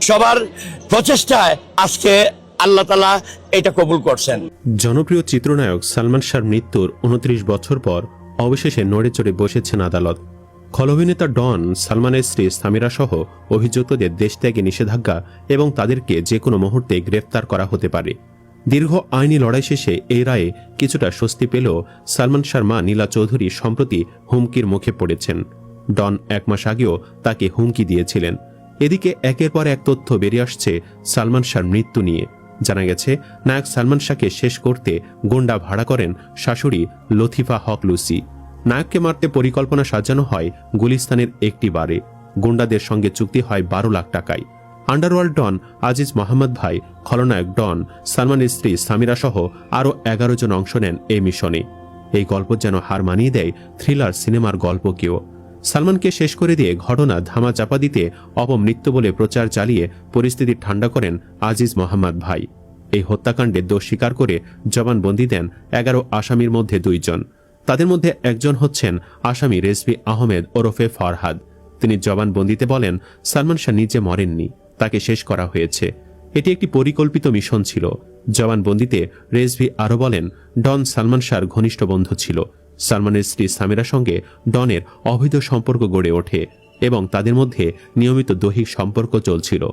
সবার প্রচেষ্টায় আজকে আল্লাহ তালা এটা কবুল করছেন। জনপ্রিয় চিত্রনায়ক সালমান শাহর মৃত্যুর উনত্রিশ বছর পর অবশেষে নড়ে চড়ে বসেছেন আদালত। খল অভিনেতা ডন, সালমানের স্ত্রী সামিরা সহ অভিযুক্তদের দেশত্যাগে নিষেধাজ্ঞা এবং তাদেরকে যে কোনো মুহূর্তে গ্রেফতার করা হতে পারে। দীর্ঘ আইনি লড়াই শেষে এই রায়ে কিছুটা স্বস্তি পেলেও সালমান শাহর মা নীলা চৌধুরী সম্প্রতি হুমকির মুখে পড়েছেন। ডন এক মাস আগেও তাকে হুমকি দিয়েছিলেন। এদিকে একের পর এক তথ্য বেরিয়ে আসছে সালমান শাহর মৃত্যু নিয়ে। জানা গেছে, নায়ক সালমান শাহকে শেষ করতে গোন্ডা ভাড়া করেন শাশুড়ি লথিফা হক লুসি। নায়ককে মারতে পরিকল্পনা সাজানো হয় গুলিস্তানের একটি বারে। গুন্ডাদের সঙ্গে চুক্তি হয় বারো লাখ টাকায়। আন্ডারওয়ার্ল্ড ডন, আজিজ মোহাম্মদ ভাই, খলনায়ক ডন সালমানের স্ত্রী সামিরা সহ আরও এগারো জন অংশ নেন এই মিশনে। এই গল্প যেন হার মানিয়ে দেয় থ্রিলার সিনেমার গল্প গল্পকেও। সালমানকে শেষ করে দিয়ে ঘটনা ধামা চাপা দিতে অপমৃত্যু বলে প্রচার চালিয়ে পরিস্থিতি ঠান্ডা করেন আজিজ মোহাম্মদ ভাই। এই হত্যাকাণ্ডে দোষ স্বীকার করে জবানবন্দি দেন এগারো আসামির মধ্যে দুইজন। তাদের মধ্যে একজন হচ্ছেন আসামি রেজভি আহমেদ ওরফে ফরহাদ। তিনি জবানবন্দিতে বলেন, সালমান শাহ নিজে মরেননি। তাকে শেষ করা হয়েছে। এটি একটি পরিকল্পিত মিশন ছিল। জবানবন্দিতে রেজভি আরও বলেন, ডন সালমান শাহর ঘনিষ্ঠ বন্ধু ছিল। সালমানের স্ত্রী সামিরার সঙ্গে ডনের অবৈধ সম্পর্ক গড়ে ওঠে এবং তাদের মধ্যে নিয়মিত দৈহিক সম্পর্ক চলছিল।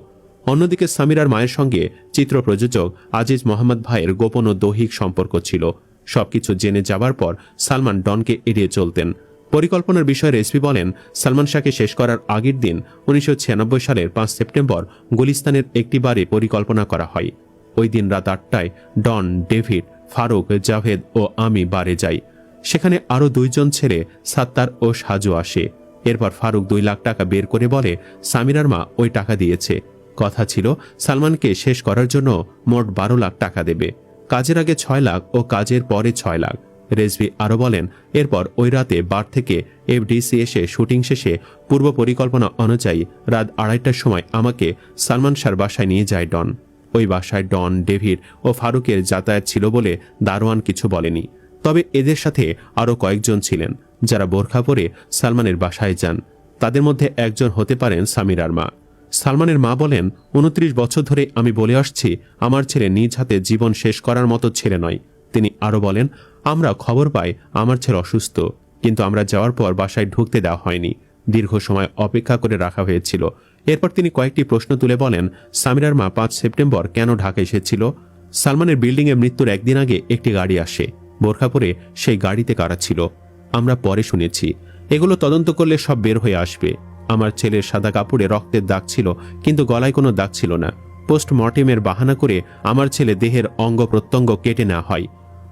অন্যদিকে সামিরার মায়ের সঙ্গে চিত্র প্রযোজক আজিজ মোহাম্মদ ভাইয়ের গোপন ও দৈহিক সম্পর্ক ছিল। সবকিছু জেনে যাবার পর সালমান ডনকে এড়িয়ে চলতেন। পরিকল্পনার বিষয়ে রেসপি বলেন, সালমান শাহকে শেষ করার আগের দিন উনিশশো ছিয়ানব্বই সালের পাঁচ সেপ্টেম্বর গুলিস্তানের একটি বারে পরিকল্পনা করা হয়। ওই দিন রাত আটটায় ডন, ডেভিড, ফারুক, জাভেদ ও আমি বারে যাই। সেখানে আরও দুইজন ছেলে, সাত্তার ও সাজু আসে। এরপর ফারুক দুই লাখ টাকা বের করে বলে, সামিরার মা ওই টাকা দিয়েছে। কথা ছিল, সালমানকে শেষ করার জন্য মোট বারো লাখ টাকা দেবে। কাজের আগে ছয় লাখ ও কাজের পরে ছয় লাখ। রেজভি আরও বলেন, এরপর ওই রাতে বার থেকে এফডিসি এসে শুটিং শেষে পূর্ব পরিকল্পনা অনুযায়ী রাত আড়াইটার সময় আমাকে সালমান শাহর বাসায় নিয়ে যায় ডন। ওই বাসায় ডন, ডেভিড ও ফারুকের যাতায়াত ছিল বলে দারোয়ান কিছু বলেনি। তবে এদের সাথে আরও কয়েকজন ছিলেন, যারা বোরখা পরে সালমানের বাসায় যান। তাদের মধ্যে একজন হতে পারেন সামিরার মা। সালমানের মা বলেন, উনত্রিশ বছর ধরে আমি বলে আসছি, আমার ছেলে নিজ হাতে জীবন শেষ করার মতো ছেলে নয়। তিনি আরও বলেন, আমরা খবর পাই আমার ছেলে অসুস্থ, কিন্তু আমরা যাওয়ার পর বাসায় ঢুকতে দেওয়া হয়নি। দীর্ঘ সময় অপেক্ষা করে রাখা হয়েছিল। এরপর তিনি কয়েকটি প্রশ্ন তুলে বলেন, সামিরার মা পাঁচ সেপ্টেম্বর কেন ঢাকা এসেছিল? সালমানের বিল্ডিংয়ে মৃত্যুর একদিন আগে একটি গাড়ি আসে। বোরখা পরে সেই গাড়িতে কারা ছিল? আমরা পরে শুনেছি। এগুলো তদন্ত করলে সব বের হয়ে আসবে। আমার ছেলের সাদা কাপড়ে রক্তের দাগ ছিল, কিন্তু গলায় কোনো দাগ ছিল না। পোস্টমর্টেমের বাহানা করে আমার ছেলে দেহের অঙ্গ প্রত্যঙ্গ কেটে নেওয়া হয়।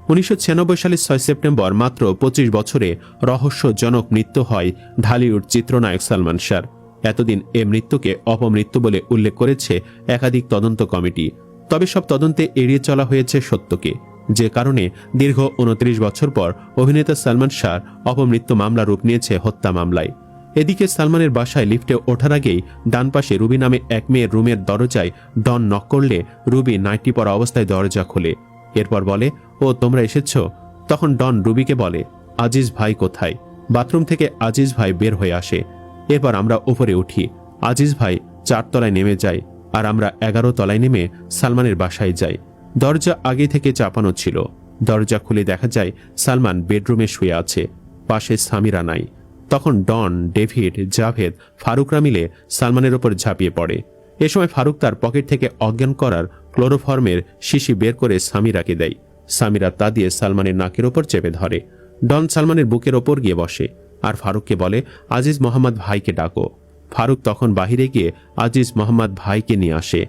উনিশশো ছিয়ানব্বই সালের ছয় সেপ্টেম্বর মাত্র পঁচিশ বছরে রহস্যজনক মৃত্যু হয় ঢালিউড চিত্রনায়ক সালমান শাহর এতদিন এ মৃত্যুকে অপমৃত্যু বলে উল্লেখ করেছে একাধিক তদন্ত কমিটি। তবে সব তদন্তে এড়িয়ে চলা হয়েছে সত্যকে। যে কারণে দীর্ঘ উনত্রিশ বছর পর অভিনেতা সালমান শাহর অপমৃত্যু মামলা রূপ নিয়েছে হত্যা মামলায়। এদিকে সালমানের বাসায় লিফটে ওঠার আগেই ডান পাশে রুবি নামে এক মেয়ের রুমের দরজায় ডন নক করলে রুবি নাইটি পরা অবস্থায় দরজা খোলে। এরপর বলে, ও, তোমরা এসেছ? তখন ডন রুবিকে বলে, আজিজ ভাই কোথায়? বাথরুম থেকে আজিজ ভাই বের হয়ে আসে। এরপর আমরা উপরে উঠি। আজিজ ভাই চারতলায় নেমে যায় আর আমরা এগারো তলায় নেমে সালমানের বাসায় যাই। দরজা আগে থেকে চাপানো ছিল। দরজা খুলে দেখা যায় সালমান বেডরুমে শুয়ে আছে। পাশে সামিরা নাই। তখন ডন, ডেভিড, জাভেদ, ফারুকরা মিলে সালমানের ওপর ঝাঁপিয়ে পড়ে। এ সময় ফারুক তার পকেট থেকে অজ্ঞান করার ক্লোরোফর্মের শিশি বের করে সামিরাকে দেয়। সামিরা তা দিয়ে সালমানের নাকের ওপর চেপে ধরে। ডন সালমানের বুকের ওপর গিয়ে বসে আর ফারুককে বলে, আজিজ মোহাম্মদ ভাইকে ডাকো। ফারুক তখন বাহিরে গিয়ে আজিজ মোহাম্মদ ভাইকে নিয়ে আসে।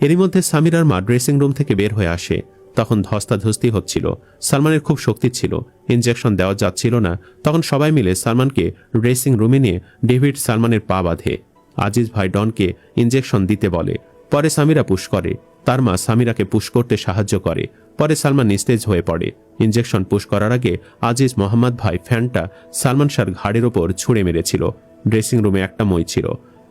এরই মধ্যে সামিরার মা ড্রেসিং রুম থেকে বের হয়ে আসে। তখন ধস্তাধস্তি হচ্ছিল। সালমানের খুব শক্তি ছিল। ইনজেকশন দেওয়া যাচ্ছিল না। তখন সবাই মিলে সালমানকে ড্রেসিং রুমে নিয়ে ডেভিড সালমানের পা বাঁধে। আজিজ ভাই ডনকে ইঞ্জেকশন দিতে বলে। পরে সামিরা পুশ করে। তার মা সামিরাকে পুশ করতে সাহায্য করে। পরে সালমান নিস্তেজ হয়ে পড়ে। ইঞ্জেকশন পুশ করার আগে আজিজ মোহাম্মদ ভাই ফ্যানটা সালমান শাহর ঘাড়ের ওপর ছুঁড়ে মেরেছিল। ড্রেসিং রুমে একটা মই ছিল।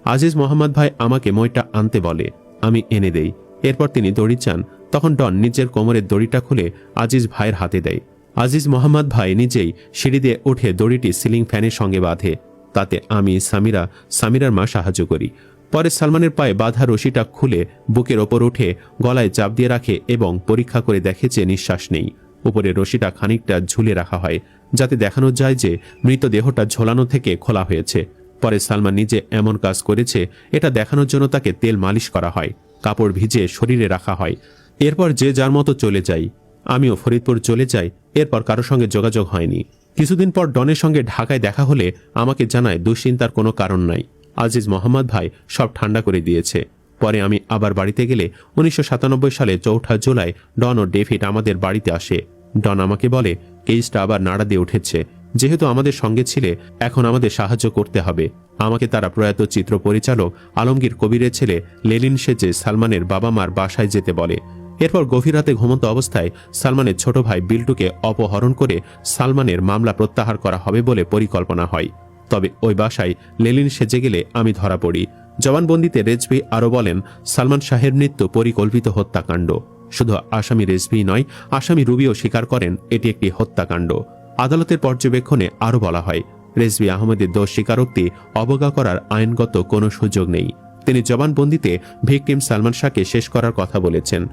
আজিজ মোহাম্মদ ভাই আমাকে মইটা আনতে বলে, আমি এনে দেই। এরপর তিনি দড়ি চান। তখন ডন নিজের কোমরের দড়িটা খুলে আজিজ ভাইয়ের হাতে দেয়। আজিজ মোহাম্মদ ভাই নিজেই সিঁড়ি দিয়ে উঠে দড়িটি সিলিং ফ্যানের সঙ্গে বাঁধে। তাতে আমি সামিরা, সামিরার মা সাহায্য করি। পরে সালমানের পায়ে বাধা রশিটা খুলে বুকের ওপর উঠে গলায় চাপ দিয়ে রাখে এবং পরীক্ষা করে দেখে যে নিঃশ্বাস নেই। উপরে রশিটা খানিকটা ঝুলে রাখা হয়, যাতে দেখানো যায় যে মৃতদেহটা ঝোলানো থেকে খোলা হয়েছে। পরে সালমান নিজে এমন কাজ করেছে, এটা দেখানোর জন্য তাকে তেল মালিশ করা হয়, কাপড় ভিজে শরীরে রাখা হয়। এরপর যে যার মতো চলে যাই আমিও ফরিদপুর চলে যাই, এরপর কারও সঙ্গে যোগাযোগ হয়নি। কিছুদিন পর ডনের সঙ্গে ঢাকায় দেখা হলে আমাকে জানায় দুশ্চিন্তার কোনো কারণ নাই। আজিজ মোহাম্মদ ভাই সব ঠান্ডা করে দিয়েছে। পরে আমি আবার বাড়িতে গেলে উনিশশো সাতানব্বই সালে চৌঠা জুলাই ডন ও ডেভিড আমাদের বাড়িতে আসে। ডন আমাকে বলে, কেসটা আবার নাড়া দিয়ে উঠেছে। যেহেতু আমাদের সঙ্গে ছিলে, এখন আমাদের সাহায্য করতে হবে। আমাকে তারা প্রয়াত চিত্র পরিচালক আলমগীর কবিরের ছেলে লেলিন সেজে সালমানের বাবা মার বাসায় যেতে বলে। এরপর গভীর রাতে ঘুমন্ত অবস্থায় সালমানের ছোট ভাই বিল্টুকে অপহরণ করে সালমানের মামলা প্রত্যাহার করা হবে বলে পরিকল্পনা হয়। তবে ওই বাসায় লেলিন সেজে গেলে আমি ধরা পড়ি। জবানবন্দিতে রেজভি আরও বলেন, সালমান শাহের মৃত্যু পরিকল্পিত হত্যাকাণ্ড। শুধু আসামি রেজভি নয়, আসামি রুবিও স্বীকার করেন, এটি একটি হত্যাকাণ্ড। আদালতের পর্যবেক্ষণে আরও বলা হয়, রেজভি আহমেদের দোষ স্বীকারোক্তি অবজ্ঞা করার আইনগত কোনো সুযোগ নেই। তিনি জবানবন্দিতে ভিকটিম সালমান শাহকে শেষ করার কথা বলেছেন।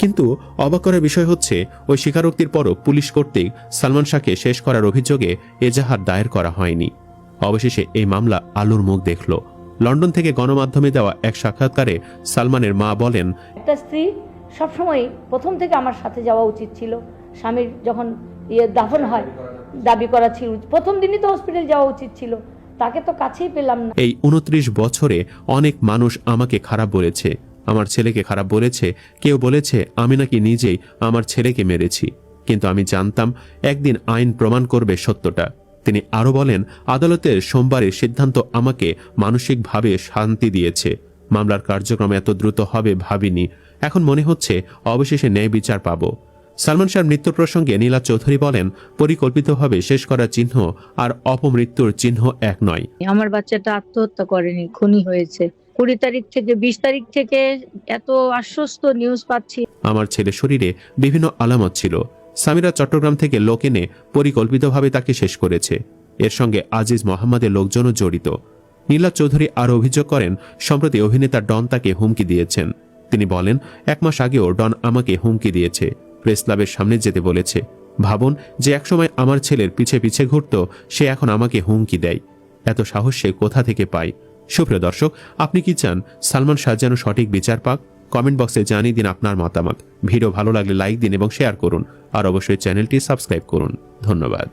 কিন্তু অবাক করার বিষয় হচ্ছে ওই স্বীকারোক্তির পরও পুলিশ কর্তৃক সালমান শাহকে শেষ করার অভিযোগে এজাহার দায়ের করা হয়নি। অবশেষে এই মামলা আলুর মুখ দেখল। লন্ডন থেকে গণমাধ্যমে দেওয়া এক সাক্ষাৎকারে সালমানের মা বলেন একটা স্ত্রী সবসময় প্রথম থেকে আমার সাথে যাওয়া উচিত ছিল। স্বামীর যখন ইয়ে দাফন হয় দাবি করা ছিল প্রথম দিনই তো হসপিটাল যাওয়া উচিত ছিল। তাকে তো কাছেই পেলাম না। এই উনত্রিশ বছরে অনেক মানুষ আমাকে খারাপ বলেছে। আমার ছেলেকে খারাপ বলেছে, কেউ বলেছে, আমি নাকি নিজেই আমার ছেলেকে মেরেছি। কিন্তু আমি জানতাম, একদিন আইন প্রমাণ করবে সত্যটা। তিনি আরও বলেন, আদালতের সোমবারের সিদ্ধান্ত আমাকে মানসিকভাবে শান্তি দিয়েছে। মামলার কার্যক্রম এত দ্রুত হবে ভাবিনি। এখন মনে হচ্ছে, অবশেষে ন্যায় বিচার পাব। সালমান শাহর মৃত্যু প্রসঙ্গে নীলা চৌধুরী বলেন পরিকল্পিতভাবে শেষ করার চিহ্ন আর অপমৃত্যুর চিহ্ন এক নয়। আমার বাচ্চাটা আত্মহত্যা করেনি খুনি হয়েছে। কুড়ি তারিখ থেকে বিশ তারিখ থেকে এত আশ্বস্ত নিউজ পাচ্ছি। আমার ছেলে শরীরে বিভিন্ন আলামত ছিল। সামিরা চট্টগ্রাম থেকে লোক এনে পরিকল্পিতভাবে তাকে শেষ করেছে। এর সঙ্গে আজিজ মোহাম্মদের লোকজনও জড়িত। নীলা চৌধুরী আরও অভিযোগ করেন সম্প্রতি অভিনেতা ডন তাকে হুমকি দিয়েছেন। তিনি বলেন এক মাস আগেও ডন আমাকে হুমকি দিয়েছে। প্রেস ক্লাবের সামনে যেতে বলেছে। ভাবুন যে একসময় আমার ছেলের পিছে পিছে ঘুরত, সে এখন আমাকে হুমকি দেয়। এত সাহস সে কোথা থেকে পায়? সুপ্রিয় দর্শক, আপনি কি চান সালমান শাহ যেন সঠিক বিচার পাক? কমেন্ট বক্সে জানিয়ে দিন আপনার মতামত। ভিডিও ভালো লাগলে লাইক দিন এবং শেয়ার করুন। আর অবশ্যই চ্যানেলটি সাবস্ক্রাইব করুন। ধন্যবাদ।